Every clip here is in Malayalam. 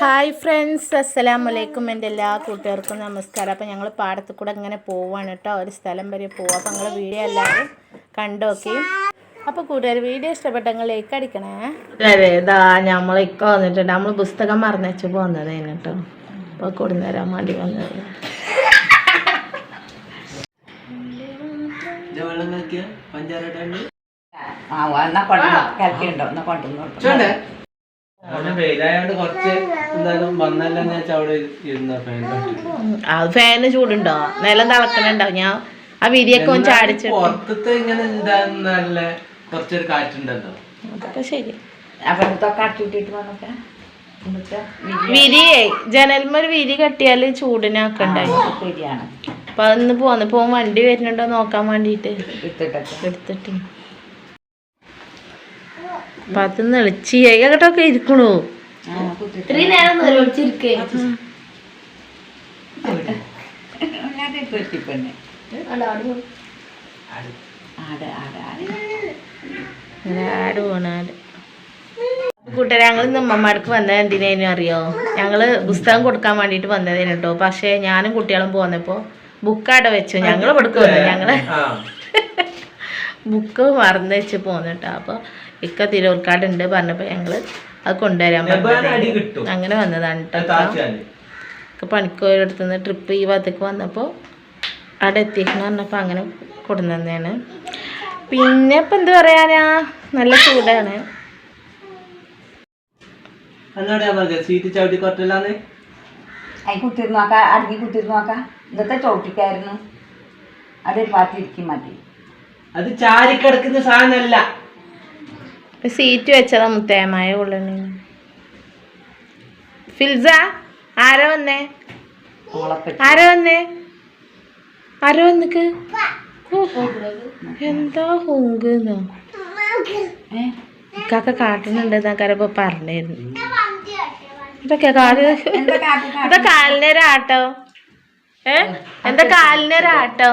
ഹായ് ഫ്രണ്ട്സ് അസ്സലാം വലൈക്കും എന്റെ എല്ലാ കൂട്ടുകാർക്കും നമസ്കാരം. അപ്പോൾ ഞങ്ങൾ പാടത്ത് കൂടെ ഇങ്ങനെ പോവാണ് കേട്ടോ. ഒരു സ്ഥലം വരെ പോവാം. അപ്പോൾ ഞങ്ങൾ വീഡിയോ എല്ലാവരും കണ്ടോക്കി അപ്പോൾ കൂട്ടുകാർ വീഡിയോ ഇഷ്ടപ്പെട്ടെങ്കിൽ ലൈക്ക് അടിക്കണേ. അതെ ഇതാ നമ്മളൊക്കെ വന്നിട്ടുണ്ട്. നമ്മൾ പുസ്തകം മറന്നുവെച്ച് പോകുന്നതേന് കേട്ടോ. അപ്പോൾ കൊടുന്നേരാൻ വേണ്ടി വന്നത്. വെള്ളം കലക്കിയ പഞ്ചാര ഇട്ടാണ്ട് ആ എന്നാ കൊണ്ടുവന്നോ കലക്കിയുണ്ടോ എന്നാ കൊണ്ടുവന്നോ അവിടെ വെയിലായോണ്ട് കുറച്ച് എന്തായാലും വന്നല്ല ഞാൻ അവിടെ ഇരുന്ന ഫാൻ ഫാന് ചൂടുണ്ടോ? നിലം തളക്കണുണ്ടോ? ഞാൻ ആ വിരിയൊക്കെ ഒന്ന് ചാടിച്ചിട്ട്. പുറത്തത്തെ ഇങ്ങനെ എന്താ നല്ല കുറച്ചൊരു കാറ്റുണ്ടല്ലോ. അതൊക്കെ ശരി. അപ്പൊ ഇതൊക്കെ അട്ടിട്ടിട്ട് വന്നൊക്കെ. വിരിയേ ജനൽമൊരു വിരി കെട്ടിയാൽ ചൂടിനാക്കണ്ടായി ശരിയാണ്. അപ്പൊ അന്ന് പോന്നപ്പോ വണ്ടി വരുന്നുണ്ടോ നോക്കാൻ വേണ്ടിട്ട്. എടുത്തിട്ട്. അപ്പൊ അത് നെളിച്ച് കേട്ടൊക്കെ ഇരിക്കണു. ഇത്രയും നേരം ആട് ആട് ആട് പോണാട് കൂട്ടുകാരെ ഞങ്ങൾ ഇന്ന് അമ്മമാർക്ക് വന്നത് എന്തിനേനും അറിയോ? ഞങ്ങൾ പുസ്തകം കൊടുക്കാൻ വേണ്ടിട്ട് വന്നതേനു കേട്ടോ പക്ഷേ ഞാനും കുട്ടികളും പോന്നപ്പോ ബുക്ക് അവിടെ വെച്ചു. ഞങ്ങൾ ഇവിടേക്ക് ഞങ്ങൾ ബുക്ക് മറന്നു വെച്ച് പോന്നിട്ടോ അപ്പൊ ഇക്ക തിരൂർക്കാട് ഉണ്ട് പറഞ്ഞപ്പോ ഞങ്ങൾ അത് കൊണ്ടുവരാൻ പറഞ്ഞു അങ്ങനെ വന്നതാണ് കേട്ടോ പണിക്കോരിടത്തു നിന്ന് ട്രിപ്പ് ഈ ഭാഗത്തേക്ക് വന്നപ്പോൾ അവിടെ എത്തിക്കണം പറഞ്ഞപ്പോൾ അങ്ങനെ കൊടുന്നതാണ് പിന്നെ ഇപ്പം എന്ത് പറയാനാ? നല്ല ചൂടാണ്. എന്നോട് ഞാൻ പറഞ്ഞത് സീറ്റ് ചവിട്ടി കൊറ്റല്ലാന്ന് അതിന് കുത്തിരുന്ന് നോക്കാം അടുക്കി കുത്തിരുന്ന് നോക്കാം. ഇന്നത്തെ ചവിട്ടിക്കായിരുന്നു. അതൊരു പാത്തി ഇരിക്കും മതി. അത് ചാരിക്കിടക്കുന്ന സാധനമല്ല. ഇപ്പൊ സീറ്റ് വെച്ചതാ മുത്തേമായ ഉള്ളു ഫിൽസ ആരാ വന്നേ? ആരാ വന്നേ? ആരാ വന്നിക്ക്? എന്താ ഹുങ്കെന്നോ? ഏ? ഇക്കൊക്കെ കാട്ടുന്നുണ്ട് എന്നൊക്കെ ഇപ്പൊ പറഞ്ഞായിരുന്നു ഇതൊക്കെ കാൽ എന്താ കാട്ടി എന്താ കാലിനൊരാട്ടോ. ഏ? എന്താ കാലിനൊരാട്ടോ?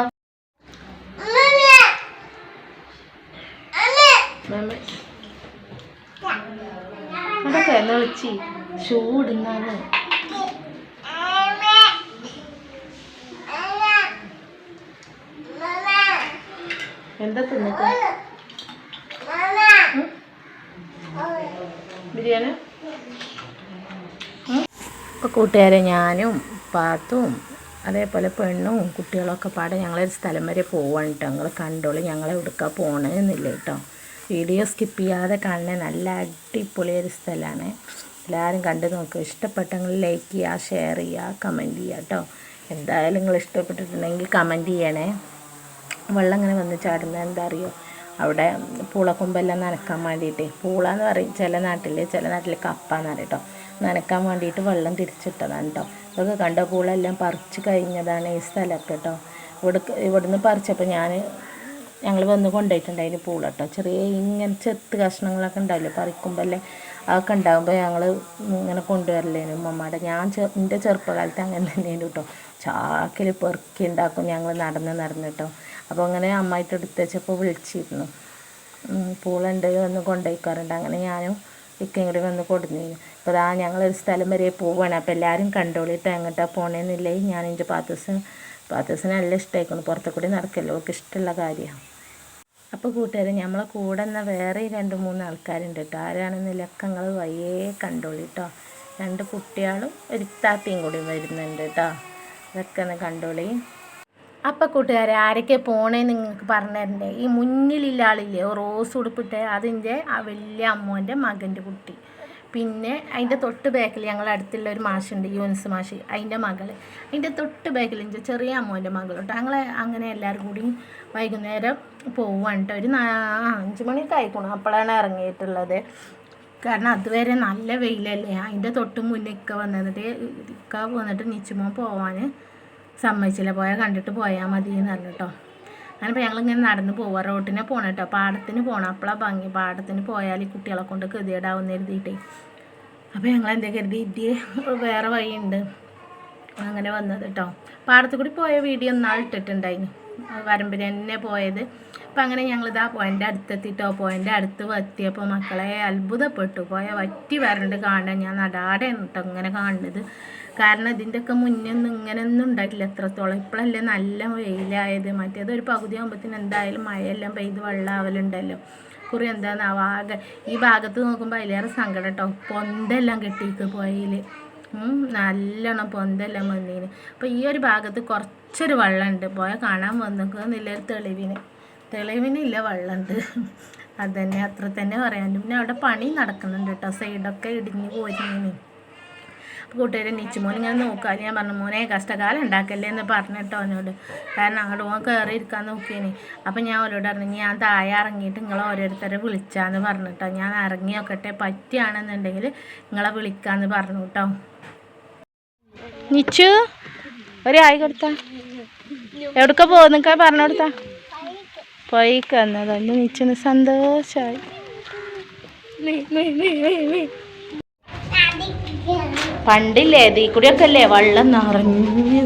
അതൊക്കെ എന്ന് വിളിച്ചി. ചൂടുന്നാണ്. എന്താ തിന്നിട്ട്? ബിരിയാണി? ഇപ്പോൾ കൂട്ടുകാരെ ഞാനും പാത്തും അതേപോലെ പെണ്ണും കുട്ടികളൊക്കെ പാടെ ഞങ്ങളൊരു സ്ഥലം വരെ പോവാണ് കേട്ടോ ഞങ്ങൾ കണ്ടോളൂ ഞങ്ങളെ എടുക്കാൻ പോകണമെന്നില്ല കേട്ടോ വീഡിയോ സ്കിപ്പ് ചെയ്യാതെ കാണുന്ന നല്ല അടിപൊളിയൊരു സ്ഥലമാണ് എല്ലാവരും കണ്ടു നോക്കുക ഇഷ്ടപ്പെട്ടെങ്കിൽ ലൈക്ക് ചെയ്യുക ഷെയർ ചെയ്യുക കമന്റ് ചെയ്യുക കേട്ടോ എന്തായാലും നിങ്ങൾ ഇഷ്ടപ്പെട്ടിട്ടുണ്ടെങ്കിൽ കമന്റ് ചെയ്യണേ. വെള്ളം ഇങ്ങനെ വന്ന് ചാടുന്നത് എന്താ അറിയോ? അവിടെ പൂളക്കൊമ്പെല്ലാം നനക്കാൻ വേണ്ടിയിട്ട് പൂള എന്ന് പറയും ചില നാട്ടിൽ ചില നാട്ടിൽ കപ്പ എന്ന് പറയും കേട്ടോ നനക്കാൻ വേണ്ടിയിട്ട് വെള്ളം തിരിച്ചിട്ടതാണ് കേട്ടോ ഇതൊക്കെ കണ്ട പൂളെല്ലാം പറിച്ച് കഴിഞ്ഞതാണ് ഈ സ്ഥലമൊക്കെ കേട്ടോ ഇവിടെ ഇവിടുന്ന് പറിച്ചപ്പോൾ ഞാൻ ഞങ്ങൾ വന്ന് കൊണ്ടുപോയിട്ടുണ്ടായിരുന്നു പൂള കേട്ടോ ചെറിയ ഇങ്ങനെ ചെത്ത് കഷ്ണങ്ങളൊക്കെ ഉണ്ടാവില്ലേ പറിക്കുമ്പോൾ അല്ലേ അതൊക്കെ ഉണ്ടാകുമ്പോൾ ഞങ്ങൾ ഇങ്ങനെ കൊണ്ടുവരലേനു ഉമ്മമ്മയുടെ ഞാൻ എന്റെ ചെറുപ്പകാലത്ത് അങ്ങനെ തന്നെയായിരുന്നു കേട്ടോ ചാക്കിൽ പെറുക്കി ഉണ്ടാക്കും ഞങ്ങൾ നടന്ന് നടന്ന് കേട്ടോ അപ്പോൾ അങ്ങനെ അമ്മായിട്ട് എടുത്ത് വെച്ചപ്പോൾ വിളിച്ചിരുന്നു. പൂളുണ്ട് വന്ന് കൊണ്ടുപോയിക്കാറുണ്ട്. അങ്ങനെ ഞാനും ഇക്കയും കൂടി വന്ന് കൊടുന്നിരുന്നു. അപ്പോൾ ആ ഞങ്ങളൊരു സ്ഥലം വരെ പോവുകയാണ് അപ്പോൾ എല്ലാവരും കണ്ടോളിട്ട് എങ്ങോട്ടാണ് പോണേന്നില്ലേ. ഞാൻ എന്റെ പാത്തസ് പാത്തസിന് നല്ല ഇഷ്ടമായിക്കുന്നു പുറത്തു കൂടി നടക്കല്ലോ. അവർക്ക് ഇഷ്ടമുള്ള കാര്യമാണ് അപ്പോൾ കൂട്ടുകാരെ നമ്മളെ കൂടെ എന്ന വേറെ രണ്ട് മൂന്ന് ആൾക്കാരുണ്ട് കേട്ടോ ആരാണെന്നില്ലൊക്കെ നിങ്ങൾ വയ്യേ കണ്ടോളിട്ടോ രണ്ട് കുട്ടികളും ഒരു താത്തയും കൂടി വരുന്നുണ്ട് കേട്ടോ അതൊക്കെ ഒന്ന് കണ്ടോളി. അപ്പം കൂട്ടുകാരെ ആരൊക്കെ പോണേന്ന് നിങ്ങൾക്ക് പറഞ്ഞു ഈ മുന്നിലുള്ള ആളില്ലേ റോസ് ഉടുപ്പിട്ട് അതിന്റെ ആ വലിയ അമ്മോന്റെ മകന്റെ കുട്ടി. പിന്നെ അതിന്റെ തൊട്ട് ബാക്കിൽ ഞങ്ങളുടെ അടുത്തുള്ള ഒരു മാഷുണ്ട് യൂൻസ് മാഷ് അതിന്റെ മകൾ അതിന്റെ തൊട്ട് ബാക്കിൽ എന്റെ ചെറിയ അമ്മൂന്റെ മകൾ കേട്ടോ ഞങ്ങൾ അങ്ങനെ എല്ലാവരും കൂടി വൈകുന്നേരം പോവാണ് കേട്ടോ. ഒരു അഞ്ച് മണിയൊക്കെ ആയിക്കോണം. അപ്പോഴാണ് ഇറങ്ങിയിട്ടുള്ളത്. കാരണം അതുവരെ നല്ല വെയിലല്ലേ. അതിന്റെ തൊട്ട് മുന്നേ ഇക്ക വന്നിട്ട് ഇക്ക വന്നിട്ട് നിച്ചുമോ പോവാൻ സമ്മതിച്ചില്ല. പോയാൽ കണ്ടിട്ട് പോയാൽ മതി എന്ന് അങ്ങനിപ്പോൾ ഞങ്ങളിങ്ങനെ നടന്ന് പോവുക റോട്ടിനെ പോകണം കേട്ടോ. പാടത്തിന് പോകണം അപ്പോഴാണ് ഭംഗി. പാടത്തിന് പോയാൽ ഈ കുട്ടികളെ കൊണ്ട് ഗതികേടാവുന്ന കരുതിയിട്ടേ. അപ്പോൾ ഞങ്ങൾ എന്താ കരുതി? ഇതിയെ വേറെ വഴിയുണ്ട്. അങ്ങനെ വന്നത് കേട്ടോ. പാടത്ത് കൂടി പോയ വീഡിയോ ഒന്നാൾ ഇട്ടിട്ടുണ്ടായിന്. വരമ്പിൽ തന്നെ പോയത്. അപ്പം അങ്ങനെ ഞങ്ങളിതാ പോയിന്റെ അടുത്തെത്തിട്ടോ. പോയിന്റെ അടുത്ത് എത്തിയപ്പോൾ മക്കളെ അത്ഭുതപ്പെട്ടു. പോയ വറ്റി വരണ്ട് കാണാൻ. ഞാൻ നടാടെ കേട്ടോ ഇങ്ങനെ കാണുന്നത്. കാരണം ഇതിന്റെയൊക്കെ മുന്നേ ഒന്നും ഇങ്ങനെയൊന്നും ഉണ്ടായിട്ടില്ല. എത്രത്തോളം ഇപ്പോഴല്ലേ നല്ല വെയിലായത്. മറ്റേത് ഒരു പകുതി ആകുമ്പോഴത്തേന് എന്തായാലും മഴയെല്ലാം പെയ്ത് വെള്ളമാവലുണ്ടല്ലോ കുറി എന്താണെന്നാവും ആകെ ഈ ഭാഗത്ത് നോക്കുമ്പോൾ അതിലേറെ സങ്കടം കേട്ടോ പൊന്തെല്ലാം കെട്ടിയിട്ട് പോയതിൽ നല്ലോണം പൊന്തെല്ലാം വന്നീന്. അപ്പോൾ ഈ ഒരു ഭാഗത്ത് കുറച്ചൊരു വള്ളമുണ്ട് പോയ കാണാൻ വന്നിക്കുന്നില്ല ഒരു തെളിവിന്. തെളിവിനില്ല വള്ളമുണ്ട് അതന്നെ അത്ര തന്നെ പറയാൻ പിന്നെ അവിടെ പണി നടക്കുന്നുണ്ട് കേട്ടോ സൈഡൊക്കെ ഇടിഞ്ഞ് പോയിരുന്നു അപ്പോൾ കൂട്ടുകാരെ നിച്ചുമോൻ ഇങ്ങനെ നോക്കാൻ ഞാൻ പറഞ്ഞു മോനെ കഷ്ടകാലം ഉണ്ടാക്കല്ലേ എന്ന് പറഞ്ഞിട്ടോ അവനോട്. കാരണം അങ്ങോട്ട് മോൻ കയറി ഇരിക്കാൻ നോക്കിയേനെ. അപ്പം ഞാൻ അവരോട് ഇറങ്ങി ഞാൻ താഴെ ഇറങ്ങിയിട്ട് നിങ്ങളെ ഓരോരുത്തരെ വിളിച്ചാന്ന് പറഞ്ഞിട്ടോ ഞാൻ ഇറങ്ങി നോക്കട്ടെ പറ്റിയാണെന്നുണ്ടെങ്കിൽ നിങ്ങളെ വിളിക്കാന്ന് പറഞ്ഞു കേട്ടോ നിച്ചു? ഒരു ആയി കൊടുത്ത. എവിടക്ക പോകുന്നൊക്കെ പറഞ്ഞു കൊടുത്ത. പോയി കന്നതല്ല നിച്ചിന് സന്തോഷമായി പണ്ടില്ലേ ഈ കൂടിയൊക്കെ അല്ലേ വെള്ളം നിറഞ്ഞു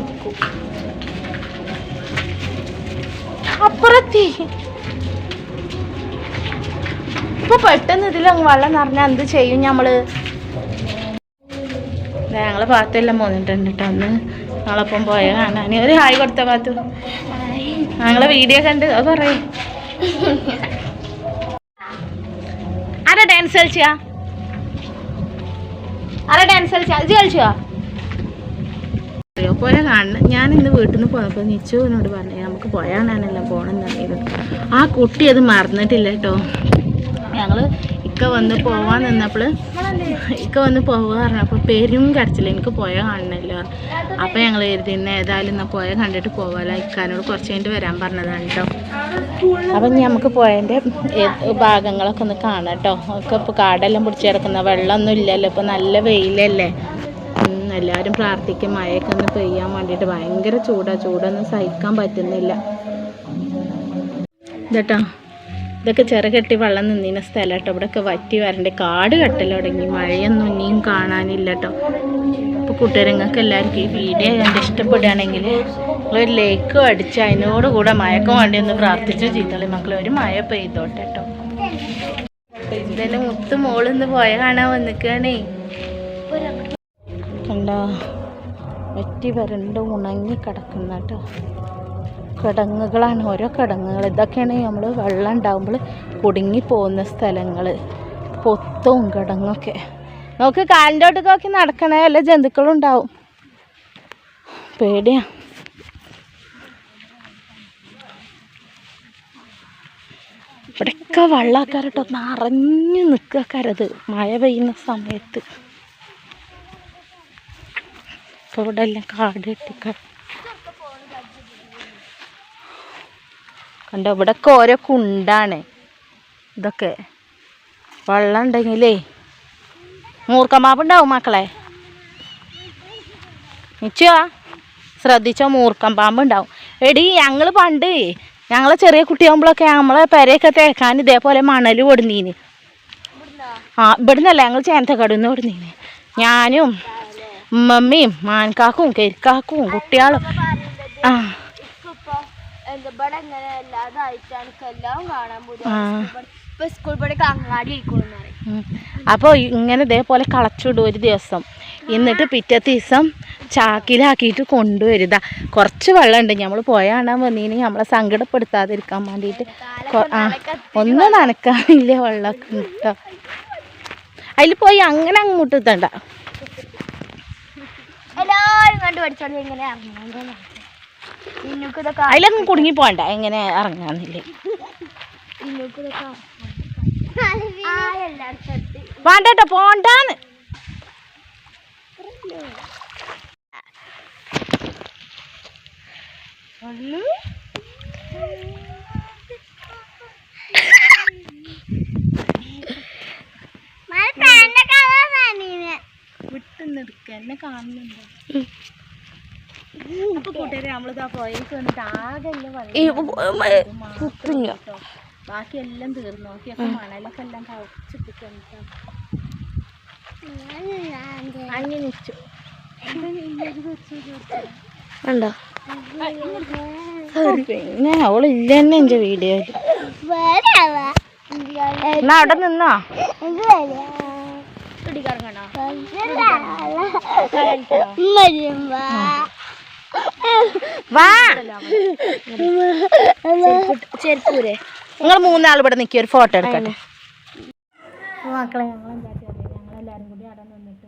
അപ്പുറത്തി. ഇപ്പൊ പെട്ടെന്ന് ഇതിലങ്ങ് വെള്ളം നിറഞ്ഞാൽ എന്ത് ചെയ്യും ഞങ്ങൾ ഞങ്ങളെ ഭാഗത്തെല്ലാം പോന്നിട്ടുണ്ട് കേട്ടോ. അന്ന് ഞങ്ങളൊപ്പം പോയ? കാണാൻ ഒരു ഹായ് കൊടുത്ത പാത്തു. ഞങ്ങളെ വീഡിയോ കണ്ട് അത് പറയും. ആരാ ഡാൻസ് കളിച്ചാ? ആരാ ഡാൻസ് കളിച്ചാ? ഇത് കളിച്ചോ? പോയ കാണണം ഞാൻ ഇന്ന് വീട്ടിൽ നിന്ന് പോയപ്പോൾ നിച്ചു എന്നോട് പറഞ്ഞു നമുക്ക് പോയാണെല്ലാം പോകണമെന്നറിയത് ആ കുട്ടി അത് മറന്നിട്ടില്ല കേട്ടോ. ഞങ്ങൾ ഇക്ക വന്ന് പോവാൻ നിന്നപ്പോൾ ഇക്ക വന്ന് പോവുക പറഞ്ഞപ്പോൾ പെരും കരച്ചില്ല. എനിക്ക് പോയ കാണണല്ലോ അപ്പോൾ ഞങ്ങൾ കരുതി ഇന്ന് ഏതായാലും എന്നാൽ പോയ കണ്ടിട്ട് പോവാലോ. ഇക്കാനോട് കുറച്ച് കഴിഞ്ഞിട്ട് വരാൻ പറഞ്ഞതാണ് കേട്ടോ അപ്പം നമുക്ക് പോയതിന്റെ ഭാഗങ്ങളൊക്കെ ഒന്ന് കാണാം കേട്ടോ ഒക്കെ ഇപ്പോൾ കാടെല്ലാം പിടിച്ച് കിടക്കുന്ന വെള്ളമൊന്നും ഇല്ലല്ലോ. ഇപ്പോൾ നല്ല വെയിലല്ലേ. എല്ലാവരും പ്രാർത്ഥിക്കും. മഴയൊക്കെ ഒന്ന് പെയ്യാൻ വേണ്ടിയിട്ട് ഭയങ്കര ചൂടാ. ചൂടൊന്നും സഹിക്കാൻ പറ്റുന്നില്ല. ഇതട്ടോ ഇതൊക്കെ ചെറുകെട്ടി വെള്ളം നിന്നിന സ്ഥലം കേട്ടോ. ഇവിടെയൊക്കെ വറ്റി വരണ്ടേ. കാട് കെട്ടൽ തുടങ്ങി. മഴയൊന്നും ഇനിയും കാണാനില്ല കേട്ടോ അപ്പോൾ കൂട്ടുകാരങ്ങൾക്ക് എല്ലാവർക്കും ഈ വീഡിയോ കണ്ട് ഇഷ്ടപ്പെടുകയാണെങ്കിൽ ഒരു ലേക്ക് അടിച്ച് അതിനോട് കൂടെ മഴക്കും വേണ്ടി ഒന്ന് പ്രാർത്ഥിച്ചു ചെയ്തോളി മക്കളെ ഒരു മഴ പെയ്തോട്ടെ കേട്ടോ. ഇതെല്ലാം മുത്ത് മോളിന്ന് പോയ കാണാൻ വന്നിക്കണേ. കണ്ടോ വറ്റി വരണ്ട് ഉണങ്ങി കിടക്കുന്ന കേട്ടോ. കിടങ്ങുകളാണ്. ഓരോ കിടങ്ങുകൾ. ഇതൊക്കെയാണ് നമ്മൾ വെള്ളം ഉണ്ടാകുമ്പോൾ കുടുങ്ങി പോകുന്ന സ്ഥലങ്ങൾ പൊത്തവും കിടങ്ങൊക്കെ. നമുക്ക് കാലിന്റെ ഒടുക്കൊക്കെ നടക്കണേ. വല്ല ജന്തുക്കളും ഉണ്ടാവും. പേടിയാ. ഇവിടെയൊക്കെ വെള്ളക്കാരട്ടോ നിറഞ്ഞു നിൽക്കാക്കാരത് മഴ പെയ്യുന്ന സമയത്ത്. ഇപ്പോൾ ഇവിടെ എല്ലാം കാട് കെട്ടിക്ക കണ്ടോ ഇവിടെയൊക്കെ ഓരോ കുണ്ടാണ്. ഇതൊക്കെ വെള്ളം ഉണ്ടെങ്കിലേ മൂർക്കമ്പാമ്പുണ്ടാവും മക്കളെ. നിശ്ചയോ ശ്രദ്ധിച്ചോ മൂർക്കം എടി ഞങ്ങൾ പണ്ട് ഞങ്ങളെ ചെറിയ കുട്ടിയാകുമ്പോഴൊക്കെ നമ്മളെ പെരയൊക്കെ തേക്കാൻ ഇതേപോലെ മണൽ കൊടുന്നീന്. ആ ഇവിടുന്നല്ല ഞങ്ങൾ ചേന്തക്കടുന്ന് ഓടുന്നീന് ഞാനും ഉമ്മമ്മയും മാൻകാക്കും കരിക്കാക്കും കുട്ടികളും. ആ. എന്താ ഇവിടെ ഇങ്ങനെ എല്ലാതായിട്ടാണ് എനിക്ക് എല്ലാം കാണാൻ പോകുന്നത് ഇപ്പൊ സ്കൂൾ അങ്ങാടി പറയും. അപ്പോൾ ഇങ്ങനെ ഇതേപോലെ കളച്ചിടും ഒരു ദിവസം. എന്നിട്ട് പിറ്റത്തെ ദിവസം ചാക്കിലാക്കിയിട്ട് കൊണ്ടുവരുക കുറച്ച് വെള്ളമുണ്ട്. നമ്മൾ പോയ കാണാൻ വന്നീന്. നമ്മളെ സങ്കടപ്പെടുത്താതിരിക്കാൻ വേണ്ടിയിട്ട് ആ ഒന്നും നനക്കാനില്ല വെള്ളമൊക്കെ കേട്ടോ അതിൽ പോയി അങ്ങനെ അങ്ങോട്ട് എത്തണ്ട എല്ലാരും കണ്ടു പഠിച്ചോളൂ ഇതൊക്കെ അതിലൊന്നും കുടുങ്ങി പോണ്ട എങ്ങനെ ഇറങ്ങാന്നില്ലേ. വേണ്ട കേട്ടോ പോണ്ടാന്ന്. വിട്ടുന്നെടുക്ക എന്നെ കാണുന്നുണ്ടോ? കൂട്ടുകാരെ നമ്മളിതാ ഇല്ല വന്നിട്ട് ആകെ കേട്ടോ. ബാക്കി എല്ലാം തീർന്നു മണലൊക്കെ എല്ലാം അങ്ങനെ വെച്ചു പിന്നെ അവളില്ല തന്നെ എന്റെ വീഡിയോയിൽ എന്നാ അവിടെ നിന്നോ? വാ. ചെരുപ്പൂരെ നിങ്ങൾ മൂന്നാൾ ഇവിടെ നിൽക്കി ഒരു ഫോട്ടോ എടുക്കട്ടെ. മക്കളെ ഞങ്ങൾ എന്താ ഞങ്ങളെല്ലാവരും കൂടി അവിടെ നിന്നിട്ട്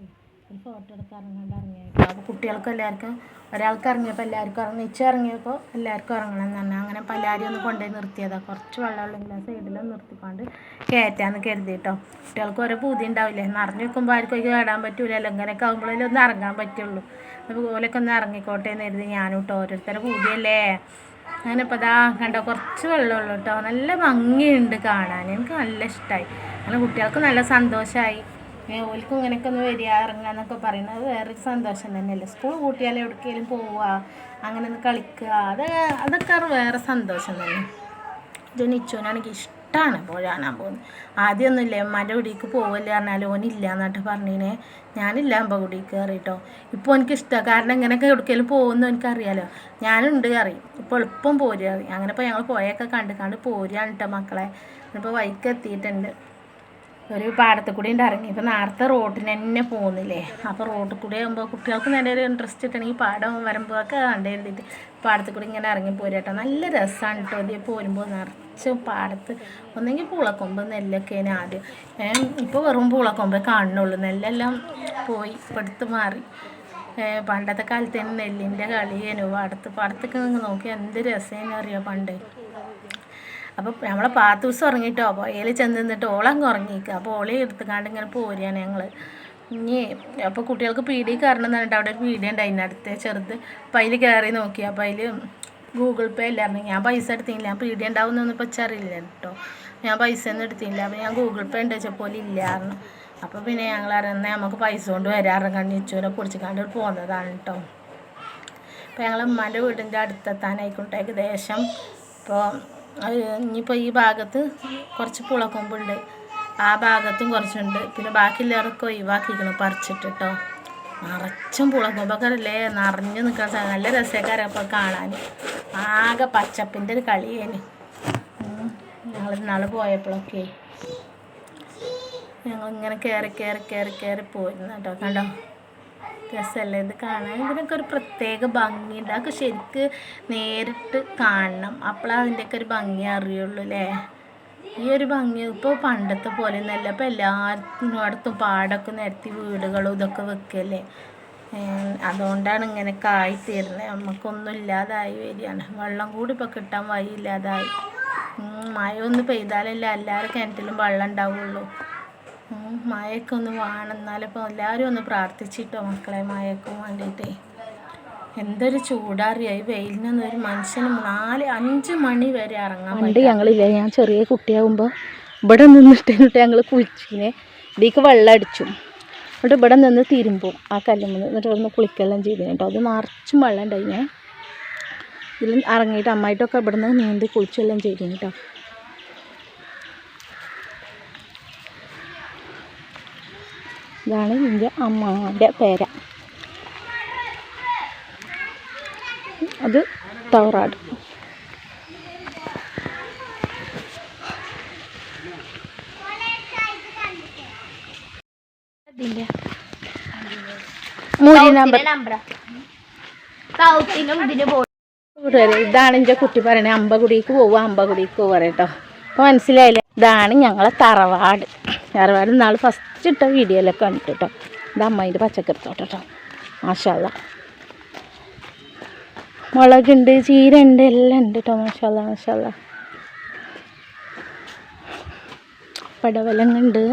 ഒരു ഫോട്ടോ എടുക്കാൻ ഇറങ്ങിയപ്പോൾ അപ്പോൾ കുട്ടികൾക്ക് എല്ലാവർക്കും ഒരാൾക്ക് ഇറങ്ങിയപ്പോൾ എല്ലാവർക്കും ഇറങ്ങി ഇച്ച ഇറങ്ങിയപ്പോൾ എല്ലാവർക്കും ഇറങ്ങണം എന്ന് പറഞ്ഞാൽ അങ്ങനെ പലരും ഒന്ന് കൊണ്ടുപോയി നിർത്തിയതാണ് കുറച്ച് വെള്ളമുള്ള സൈഡിലും നിർത്തിക്കൊണ്ട് കയറ്റാന്ന് കരുതിയിട്ടോ കുട്ടികൾക്ക് ഓരോ പൂതി ഉണ്ടാവില്ലേ? നിറഞ്ഞു വെക്കുമ്പോൾ ആർക്കും കേടാൻ പറ്റൂലല്ലോ ഇങ്ങനെയൊക്കെ ആകുമ്പോഴേ ഒന്ന് ഇറങ്ങാൻ പറ്റുള്ളൂ. അതുപോലെയൊക്കെ ഒന്ന് ഇറങ്ങിക്കോട്ടെ എന്ന് കരുതി ഞാനും കേട്ടോ ഓരോരുത്തരുടെ പൂതിയല്ലേ? അങ്ങനെ ഇപ്പോൾ അതാ കണ്ടോ കുറച്ച് വെള്ളമുള്ളൂ കേട്ടോ നല്ല ഭംഗിയുണ്ട് കാണാൻ. എനിക്ക് നല്ല ഇഷ്ടമായി അങ്ങനെ കുട്ടികൾക്ക് നല്ല സന്തോഷമായി ഓൽക്കും ഇങ്ങനെയൊക്കെ ഒന്ന് വരിക ഇറങ്ങുക എന്നൊക്കെ പറയുന്നത് വേറൊരു സന്തോഷം തന്നെയല്ലേ. സ്കൂൾ കൂട്ടിയാൽ എവിടേക്കെങ്കിലും പോവുക അങ്ങനെ ഒന്ന് കളിക്കുക അത് അതൊക്കെ വേറെ സന്തോഷം തന്നെ. ജനിച്ചോനാണെങ്കിൽ ഇഷ്ടമാണ് പുഴ കാണാൻ പോകുന്നത്. ആദ്യമൊന്നുമില്ല ഉമ്മാന്റെ കുടിക്ക് പോവല്ലേ പറഞ്ഞാൽ ഓനില്ല എന്നിട്ട് പറഞ്ഞിനെ. ഞാനില്ല അമ്പ കുടിക്ക് കയറിയിട്ടോ ഇപ്പോൾ എനിക്ക് ഇഷ്ടമാണ് കാരണം ഇങ്ങനെയൊക്കെ എവിടേക്കെങ്കിലും പോകുമെന്ന് എനിക്കറിയാലോ. ഞാനുണ്ട് കറി ഇപ്പോൾ എളുപ്പം പോരുക. അങ്ങനെ ഇപ്പോൾ ഞങ്ങൾ പോയൊക്കെ കണ്ട് കണ്ട് പോരുകയാണ് കേട്ടോ മക്കളെ. ഇപ്പോൾ വൈക്ക് എത്തിയിട്ടുണ്ട്. ഒരു പാടത്ത് കൂടി ഉണ്ട് ഇറങ്ങി. ഇപ്പം നേരത്തെ റോഡിന് തന്നെ പോകുന്നില്ലേ അപ്പോൾ റോഡിൽ കൂടി ആകുമ്പോൾ കുട്ടികൾക്ക് നല്ല ഒരു ഇൻട്രസ്റ്റ് കിട്ടണമെങ്കിൽ പാടം വരുമ്പോഴൊക്കെ കണ്ടു എഴുതിയിട്ട് പാടത്ത് കൂടി ഇങ്ങനെ ഇറങ്ങി പോരട്ടോ നല്ല രസമാണ് കേട്ടോ ഇതിൽ പോരുമ്പോൾ നിറച്ച് പാടത്ത് ഒന്നെങ്കിൽ പൂളക്കൊമ്പ് നെല്ലൊക്കെയാണ് ആദ്യം. ഇപ്പോൾ വെറും പൂളക്കൊമ്പ് കാണുന്നുള്ളൂ. നെല്ലെല്ലാം പോയി ഇപ്പടുത്ത് മാറി. പണ്ടത്തെ കാലത്ത് തന്നെ നെല്ലിന്റെ കളിയേനു പാടത്ത് പാടത്തൊക്കെ നോക്കി എന്ത് രസമെന്ന് അറിയാം പണ്ട്. അപ്പോൾ നമ്മളെ പാത്ത് ദിവസം ഉറങ്ങിയിട്ടോ പുഴയിൽ ചെന്ന് നിന്നിട്ട് ഓളങ്ങ് ഉറങ്ങിക്കുക അപ്പോൾ ഓളെ എടുത്തുകാണ്ട് ഇങ്ങനെ പോരുകയാണ് ഞങ്ങൾ ഇനി അപ്പോൾ കുട്ടികൾക്ക് പീടി കയറണം എന്ന് പറഞ്ഞിട്ട് അവിടെ ഒരു പീടി ഉണ്ട് അതിനടുത്ത് ചെറുത്. അപ്പം അതിൽ കയറി നോക്കി. അപ്പോൾ അതിൽ ഗൂഗിൾ പേ ഇല്ലായിരുന്നു ഞാൻ പൈസ എടുത്തില്ല. ഞാൻ പീടി ഉണ്ടാവുന്നൊന്നും ഇപ്പോൾ വെച്ചറിയില്ല കേട്ടോ ഞാൻ പൈസ ഒന്നും എടുത്തില്ല. അപ്പോൾ ഞാൻ ഗൂഗിൾ പേ ഉണ്ട് വെച്ചപ്പോൾ ഇല്ലായിരുന്നു അപ്പോൾ പിന്നെ ഞങ്ങൾ അറിയുന്ന നമുക്ക് പൈസ കൊണ്ട് വരാറുണ്ട് കണ്ണി ഇച്ചൂരെ പൊടിച്ചിക്കാണ്ട് പോകുന്നതാണ് കേട്ടോ അപ്പോൾ ഞങ്ങൾ ഉമ്മാന്റെ വീടിന്റെ അടുത്തെത്താനായിക്കോട്ടെ ഏകദേശം ഇപ്പോൾ ഇനിയിപ്പോൾ ഈ ഭാഗത്ത് കുറച്ച് പുളക്കൊമ്പുണ്ട് ആ ഭാഗത്തും കുറച്ചുണ്ട്. പിന്നെ ബാക്കിയുള്ളവരൊക്കെ ഒഴിവാക്കിക്കണം പറിച്ചിട്ട് കേട്ടോ നിറച്ചും പുളക്കൊമ്പൊക്കെ അല്ലേ നിറഞ്ഞു നിൽക്കാൻ നല്ല രസക്കാരം അപ്പോൾ കാണാൻ ആകെ പച്ചപ്പിന്റെ ഒരു കളിയേന്. ഞങ്ങൾ നാൾ പോയപ്പോഴൊക്കെ ഞങ്ങൾ ഇങ്ങനെ കയറി കയറി കയറി കയറി പോയിരുന്നു കേട്ടോ. കണ്ടോ? രസമല്ലേ? ഇത് കാണാൻ ഇതിനൊക്കെ ഒരു പ്രത്യേക ഭംഗിയുണ്ട്. അതൊക്കെ ശരിക്ക് നേരിട്ട് കാണണം. അപ്പോഴാണ് അതിന്റെയൊക്കെ ഒരു ഭംഗി അറിയുള്ളൂ അല്ലേ? ഈ ഒരു ഭംഗി ഇപ്പോൾ പണ്ടത്തെ പോലെ ഒന്നല്ല ഇപ്പോൾ എല്ലായിടത്തും പാടൊക്കെ നിരത്തി വീടുകളും ഇതൊക്കെ വെക്കല്ലേ? അതുകൊണ്ടാണ് ഇങ്ങനെയൊക്കെ ആയിത്തീരുന്നത്. നമുക്കൊന്നും ഇല്ലാതായി വരികയാണ്. വെള്ളം കൂടി ഇപ്പോൾ കിട്ടാൻ വഴിയില്ലാതായി. മഴ ഒന്ന് പെയ്താലല്ലേ എല്ലാവരും കിണറ്റിലും വെള്ളം ഉണ്ടാവുള്ളൂ. മഴയൊക്കെ ഒന്ന് വേണം. എന്നാലും എല്ലാവരും ഒന്ന് പ്രാർത്ഥിച്ചിട്ടോ മക്കളെ മഴയ്ക്കും വേണ്ടിയിട്ടേ എന്തൊരു ചൂടാറിയായി ഈ വെയിലിനൊന്നും ഒരു മനുഷ്യന് നാല് അഞ്ച് മണി വരെ ഇറങ്ങാൻ പണ്ട് ഞങ്ങളില്ലേ ഞാൻ ചെറിയ കുട്ടിയാകുമ്പോൾ ഇവിടെ നിന്നിട്ട് എന്നിട്ട് ഞങ്ങൾ കുളിച്ചിനെ. ഇതിലേക്ക് വെള്ളം അടിച്ചു. എന്നിട്ട് ഇവിടെ നിന്ന് തിരുമ്പും ആ കല്ലുമ്പോൾ എന്നിട്ട് ഇവിടെ നിന്ന് കുളിക്കെല്ലാം ചെയ്തു കേട്ടോ. അത് നിറച്ചും വെള്ളം ഉണ്ടായി ഞാൻ ഇതിൽ ഇറങ്ങിയിട്ട് അമ്മായിട്ടൊക്കെ ഇവിടെ നിന്ന് നീന്തി കുളിച്ചെല്ലാം ചെയ്തു കേട്ടോ. ഇതാണ് എന്റെ അമ്മാന്റെ പേര. അത് തവറാട് മൂരി നമ്പർ. ഇതാണ് എന്റെ കുട്ടി പറയണേ അമ്പകുടിക്ക് പോവുക അമ്പകുടിക്ക് പോവുക കേട്ടോ അപ്പോൾ മനസ്സിലായില്ലേ? ഇതാണ് ഞങ്ങളെ തറവാട്. തറവാട് നാൾ ഫസ്റ്റ് ഇട്ട വീഡിയോയിലൊക്കെ കണ്ടിട്ട് കേട്ടോ ഇത് അമ്മേന്റെ പച്ചക്കറിത്തോട്ടം കേട്ടോ മാഷാല്ല മുളകുണ്ട് ചീര ഉണ്ട് എല്ലാം ഉണ്ട് കേട്ടോ മാഷാല്ല മാഷാല്ല പടവലങ്ങുണ്ട്.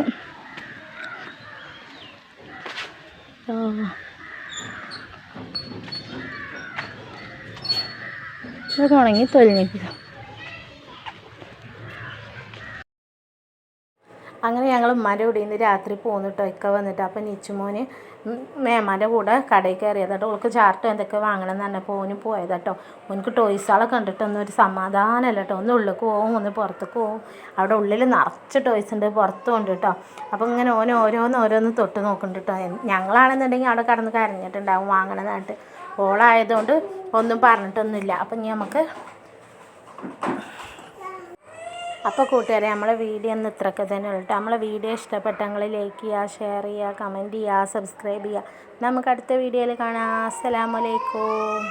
ആ. ഇതൊക്കെ ഉണങ്ങി അങ്ങനെ ഞങ്ങൾ ഉമ്മാന്റെ കൂടെ ഇന്ന് രാത്രി പോന്നിട്ടോ. ഇക്ക വന്നിട്ട് അപ്പം നിച്ചുമോന് മേമാന്റെ കൂടെ കടയിൽ കയറിയത് കേട്ടോ ഓൾക്ക് ചാർട്ടോ എന്തൊക്കെ വാങ്ങണം എന്ന് പറഞ്ഞപ്പോൾ ഓന് പോയത് കേട്ടോ ഓനക്ക് ടോയ്സുകളെ കണ്ടിട്ടൊന്നും ഒരു സമാധാനമല്ല കേട്ടോ ഒന്ന് ഉള്ളിൽ പോവും ഒന്ന് പുറത്തേക്ക് പോവും. അവിടെ ഉള്ളിൽ നിറച്ച് ടോയ്സ് ഉണ്ട് പുറത്തും ഉണ്ട് കേട്ടോ അപ്പോൾ ഇങ്ങനെ ഓൻ ഓരോന്ന് ഓരോന്ന് തൊട്ട് നോക്കുന്നുണ്ട് കേട്ടോ ഞങ്ങളാണെന്നുണ്ടെങ്കിൽ അവിടെ കടന്ന് കരഞ്ഞിട്ടുണ്ടാവും വാങ്ങണമെന്നായിട്ട് ഓളായതുകൊണ്ട് ഒന്നും പറഞ്ഞിട്ടൊന്നുമില്ല. അപ്പം ഇനി നമുക്ക് അപ്പോൾ കൂട്ടുകാരെ നമ്മളെ വീഡിയോ ഒന്ന് ഇത്രയൊക്കെ തന്നെ ഉള്ളൂ നമ്മളെ വീഡിയോ ഇഷ്ടപ്പെട്ടെങ്കിൽ ലൈക്ക് ചെയ്യുക ഷെയർ ചെയ്യുക കമന്റ് ചെയ്യുക സബ്സ്ക്രൈബ് ചെയ്യുക. നമുക്ക് അടുത്ത വീഡിയോയിൽ കാണാം. അസ്സലാമലൈക്കും